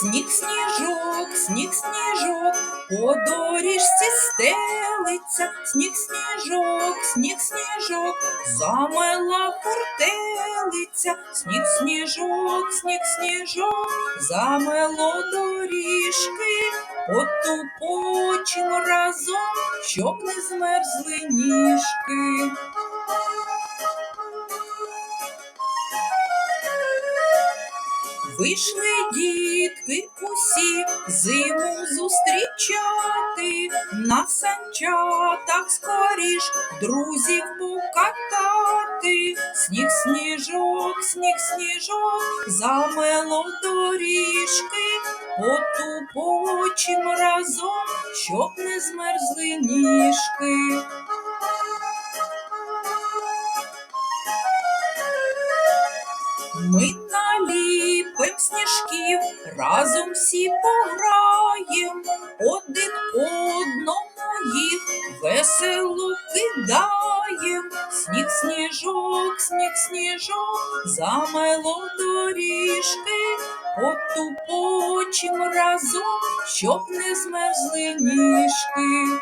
Сніг, сніжок, сніг, сніжок, по доріжці стелиться, сніг, сніжок, сніг, сніжок, замела фортелиця, сніг, сніжок, сніг, сніжок, замело доріжки, потупочим разом, щоб не змерзли ніжки. Вийшли дітки усі зиму зустрічати, на санчатах скоріш друзів покатати. Сніг, сніжок, сніг, сніжок, замело доріжки, потупочим разом, щоб не змерзли ніжки. Ми сніжків, разом всі пограєм, один одному їх весело кидаєм. Сніг, сніжок, сніг, сніжок, замело доріжки, потупочим разом, щоб не змерзли ніжки.